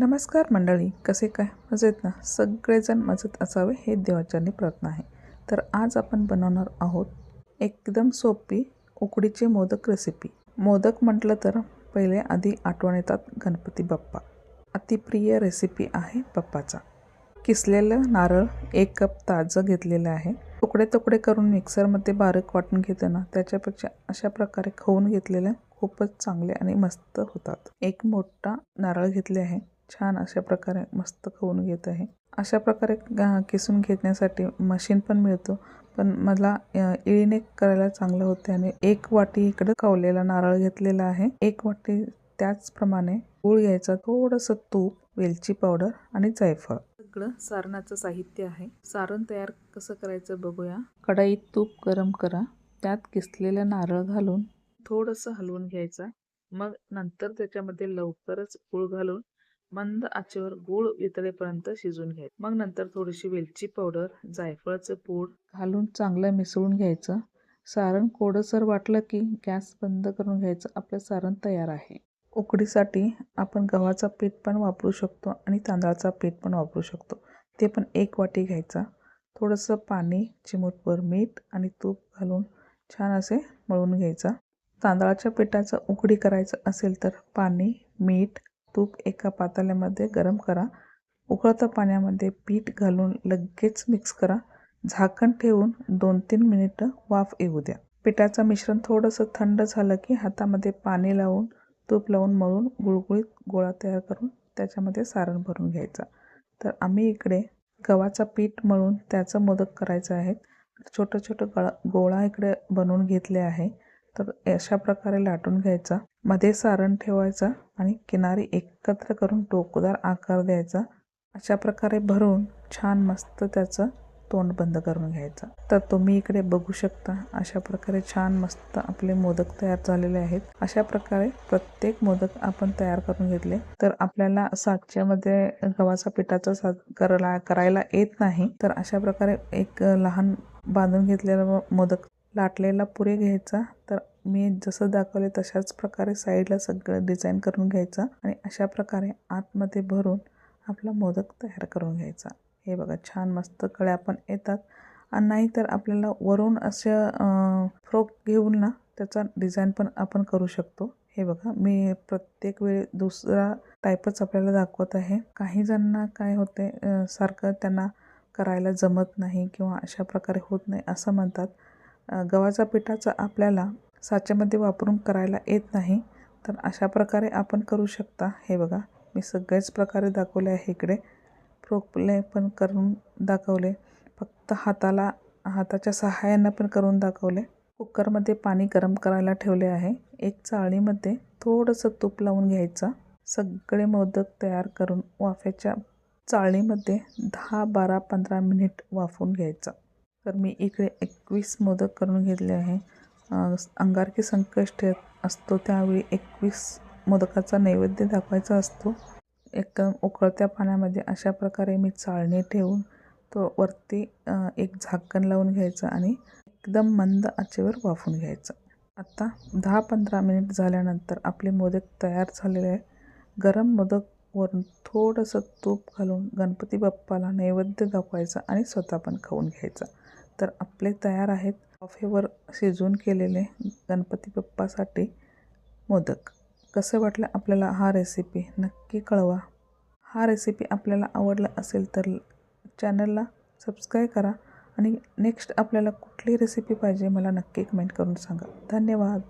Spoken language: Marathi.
नमस्कार मंडळी कसे काय? मजेत ना? सगळेजण मजेत असावे हे देवाच्यानी प्रार्थना आहे. तर आज आपण बनवणार आहोत एकदम सोपी उकडीचे मोदक रेसिपी मोदक म्हटलं तर पहिले आधी आठवण येतात गणपती बाप्पा. अतिप्रिय रेसिपी आहे बाप्पाचा. किसलेलं नारळ एक कप ताजं घेतलेलं आहे. तुकडे तुकडे करून मिक्सरमध्ये बारीक वाटून घेते ना त्याच्यापेक्षा अशा प्रकारे खवून घेतलेले खूपच चांगले आणि मस्त होतात. एक मोठा नारळ घेतले आहे. छान अशा प्रकारे मस्त खवून घेत आहे. अशा प्रकारे किसून घेण्यासाठी मशीन पण मिळतो. पण मला इळीने करायला चांगलं होते आणि एक वाटी इकडं खवलेला नारळ घेतलेला आहे. एक वाटी त्याचप्रमाणे गूळ घ्यायचा थोडंसं तूप वेलची पावडर आणि जायफळ. सगळं सारणाचं साहित्य आहे. सारण तयार कसं करायचं बघूया. कढईत तूप गरम करा. त्यात किसलेला नारळ घालून थोडंसं हलवून घ्यायचा. मग नंतर त्याच्यामध्ये लवकरच गूळ घालून मंद आचेवर गूळ वितळेपर्यंत शिजून घ्यायचं. मग नंतर थोडीशी वेलची पावडर जायफळाचं पूड घालून चांगलं मिसळून घ्यायचं. सारण कोडसर वाटलं की गॅस बंद करून घ्यायचं. आपलं सारण तयार आहे. उकडीसाठी आपण गव्हाचा पीठ पण वापरू शकतो आणि तांदळाचा पीठ पण वापरू शकतो. ते पण एक वाटी घ्यायचा. थोडंसं पाणी चिमूटभर मीठ आणि तूप घालून छान असे मळून घ्यायचा. तांदळाच्या पिठाचं उकडी करायचं असेल तर पाणी मीठ तूप एका पातेल्यामध्ये गरम करा. उकळत्या पाण्यामध्ये पीठ घालून लगेच मिक्स करा. झाकण ठेवून दोन तीन मिनिटं वाफ येऊ द्या. पिठाचं मिश्रण थोडंसं थंड झालं की हातामध्ये पाणी लावून तूप लावून मळून गुळगुळीत गोळा तयार करून त्याच्यामध्ये सारण भरून घ्यायचा. तर आम्ही इकडे गव्हाचा पीठ मळून त्याचं मोदक करायचं आहे. छोटं छोटं गळा गोळा इकडे बनवून घेतले आहे. तर अशा प्रकारे लाटून घ्यायचा. मध्ये सारण ठेवायचा आणि किनारी एकत्र करून टोकदार आकार द्यायचा. अशा प्रकारे भरून छान मस्त त्याचं तोंड बंद करून घ्यायचं. तर तुम्ही इकडे बघू शकता अशा प्रकारे छान मस्त आपले मोदक तयार झालेले आहेत. अशा प्रकारे प्रत्येक मोदक आपण तयार करून घेतले. तर आपल्याला साच्यामध्ये गव्हाचा पिठाचा साज करायला करायला येत नाही. तर अशा प्रकारे एक लहान बांधून घेतलेला मोदक लाटलेला पुरे घ्यायचा. तर मी जसं दाखवले तशाच प्रकारे साईडला सगळं डिझाईन करून घ्यायचा आणि अशा प्रकारे आतमध्ये भरून आपला मोदक तयार करून घ्यायचा. हे बघा छान मस्त कळ्या पण येतात. आणि नाहीतर आपल्याला वरून असं फ्रॉक घेऊन ना त्याचा डिझाईन पण आपण करू शकतो. हे बघा मी प्रत्येक वेळी दुसरा टाईपच आपल्याला दाखवत आहे. काही जणांना काय होते सारखं त्यांना करायला जमत नाही किंवा अशा प्रकारे होत नाही असं म्हणतात. गव्हाच्या पिठाचा आपल्याला साच्यामध्ये वापरून करायला येत नाही तर अशा प्रकारे आपण करू शकता. हे बघा मी सगळेच प्रकारे दाखवले आहे इकडे. प्रोपले पण करून दाखवले. फक्त हाताला हाताच्या सहाय्यानं पण करून दाखवले. कुकरमध्ये पाणी गरम करायला ठेवले आहे. एक चाळणीमध्ये थोडंसं तूप लावून घ्यायचं. सगळे मोदक तयार करून वाफ्याच्या चाळणीमध्ये दहा बारा पंधरा मिनिट वाफून घ्यायचं. तर मी इकडे एकवीस मोदक करून घेतले आहे. अंगारकी संकष्ट असतो त्यावेळी एकवीस मोदकाचा नैवेद्य दाखवायचा असतो. एक उकळत्या पाण्यामध्ये अशा प्रकारे मी चाळणी ठेवून तो वरती एक झाकण लावून घ्यायचं आणि एकदम मंद आचेवर वाफून घ्यायचं. आत्ता दहा पंधरा मिनिट झाल्यानंतर आपले मोदक तयार झालेले आहे गरम मोदक वरून थोडंसं तूप घालून गणपती बाप्पाला नैवेद्य दाखवायचा आणि स्वतः पण खाऊन घ्यायचा. तर आपले तयार आहेत. कॉफेवर शिजवून केलेले गणपती बाप्पासाठी मोदक. कसं वाटलं आपल्याला हा रेसिपी नक्की कळवा. हा रेसिपी आपल्याला आवडला असेल तर चॅनलला सबस्क्राईब करा आणि नेक्स्ट आपल्याला कुठली रेसिपी पाहिजे मला नक्की कमेंट करून सांगा. धन्यवाद.